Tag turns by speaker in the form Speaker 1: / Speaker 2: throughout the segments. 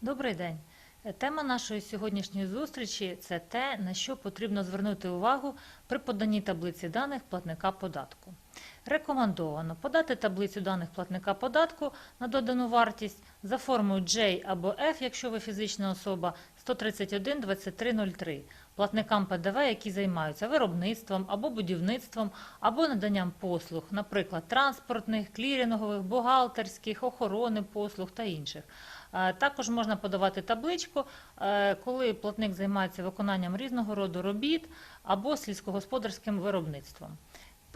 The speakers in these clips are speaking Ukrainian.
Speaker 1: Добрий день. Тема нашої сьогоднішньої зустрічі це те, на що потрібно звернути увагу при поданні таблиці даних платника податку. Рекомендовано подати таблицю даних платника податку на додану вартість за формою J або F, якщо ви фізична особа, 131 2303 платникам ПДВ, які займаються виробництвом або будівництвом, або наданням послуг, наприклад, транспортних, клірингових, бухгалтерських, охорони послуг та інших. Е, Також можна подавати табличку, е, коли платник займається виконанням різного роду робіт або сільськогосподарським виробництвом.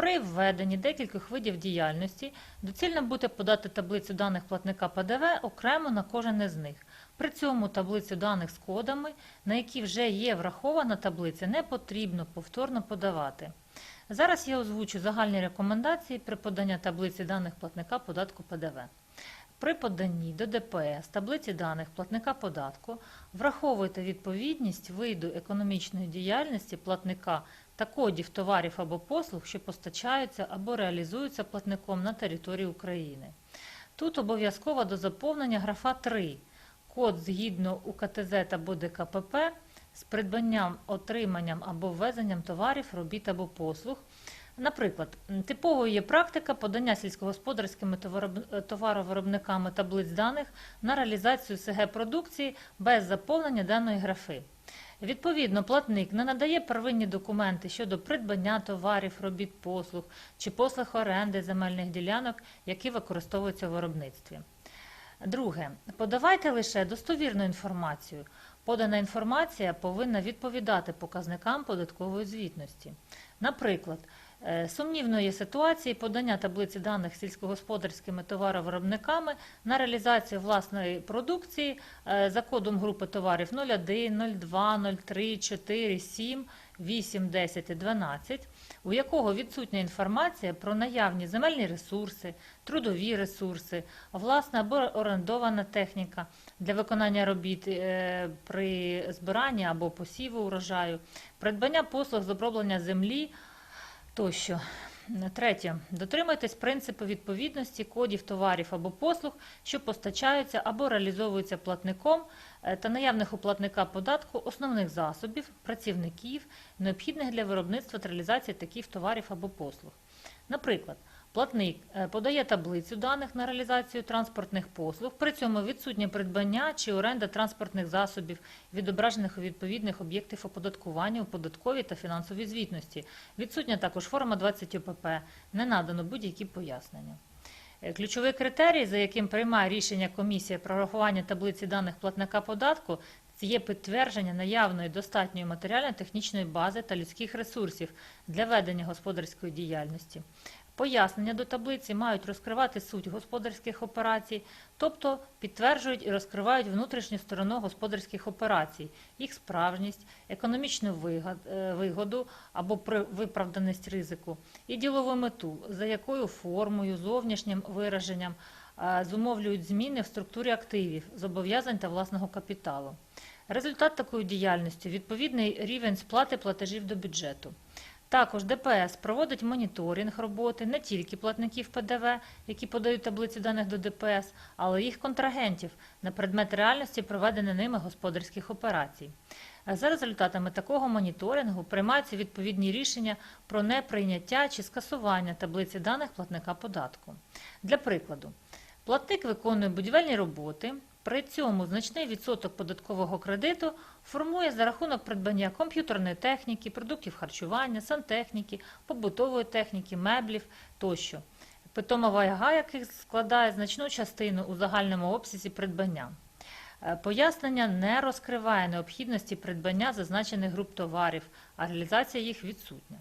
Speaker 1: При введенні декількох видів діяльності доцільно буде подати таблицю даних платника ПДВ окремо на кожен із них. При цьому таблицю даних з кодами, на які вже є врахована таблиця, не потрібно повторно подавати. Зараз я озвучу загальні рекомендації при поданні таблиці даних платника податку ПДВ. При поданні до ДПС таблиці даних платника податку враховуйте відповідність виду економічної діяльності платника та кодів товарів або послуг, що постачаються або реалізуються платником на території України. Тут обов'язково до заповнення графа 3 код згідно УКТЗ або ДКПП з придбанням, отриманням або ввезенням товарів, робіт або послуг. Наприклад, типовою є практика подання сільськогосподарськими товаровиробниками таблиць даних на реалізацію СГ продукції без заповнення даної графи. Відповідно, платник не надає первинні документи щодо придбання товарів, робіт, послуг чи послуг оренди земельних ділянок, які використовуються в виробництві. Друге, подавайте лише достовірну інформацію. Подана інформація повинна відповідати показникам податкової звітності. Наприклад, е, сумнівної ситуації подання таблиці даних сільськогосподарськими товаровиробниками на реалізацію власної продукції е, за кодом групи товарів 01, 02, 03, 4, 7, 8, 10 і 12, у якого відсутня інформація про наявні земельні ресурси, трудові ресурси, власна або орендована техніка для виконання робіт е, при збиранні або посіву урожаю, придбання послуг з оброблення землі тощо. Третє. Дотримуйтесь принципу відповідності кодів товарів або послуг, що постачаються або реалізовуються платником е, та наявних у платника податку основних засобів, працівників, необхідних для виробництва та реалізації таких товарів або послуг. Наприклад, платник е, подає таблицю даних на реалізацію транспортних послуг, при цьому відсутнє придбання чи оренда транспортних засобів, відображених у відповідних об'єктів оподаткування у податковій та фінансовій звітності. Відсутня також форма 20 ОПП, не надано будь-які пояснення. Е, Ключовий критерій, за яким приймає рішення комісія про рахування таблиці даних платника податку, це є підтвердження наявної достатньої матеріально-технічної бази та людських ресурсів для ведення господарської діяльності. Пояснення до таблиці мають розкривати суть господарських операцій, тобто підтверджують і розкривають внутрішню сторону господарських операцій, їх справжність, економічну е, вигоду або виправданість ризику, і ділову мету, за якою формою, зовнішнім вираженням е, зумовлюють зміни в структурі активів, зобов'язань та власного капіталу. Результат такої діяльності відповідний рівень сплати платежів до бюджету. Також ДПС проводить моніторинг роботи не тільки платників ПДВ, які подають таблиці даних до ДПС, але й їх контрагентів на предмет реальності проведення ними господарських операцій. Е, За результатами такого моніторингу приймаються відповідні рішення про неприйняття чи скасування таблиці даних платника податку. Для прикладу, платник виконує будівельні роботи, при цьому значний відсоток податкового кредиту формує за рахунок придбання комп'ютерної техніки, продуктів харчування, сантехніки, побутової техніки, меблів тощо. Питома вага яких складає значну частину у загальному обсязі придбання. Е, Пояснення не розкриває необхідності придбання зазначених груп товарів, а реалізація їх відсутня.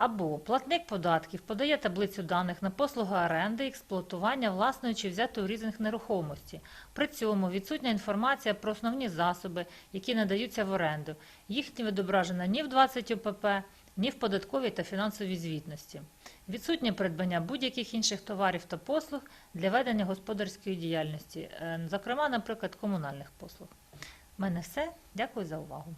Speaker 1: Або платник податків подає таблицю даних на послуги оренди експлуатування власної чи взятої у різних нерухомості. При цьому відсутня інформація про основні засоби, які надаються в оренду. Їх не відображено ні в 20 ОПП, ні в податковій та фінансовій звітності. Відсутнє придбання будь-яких інших товарів та послуг для ведення господарської діяльності, е, зокрема, наприклад, комунальних послуг. У мене все. Дякую за увагу.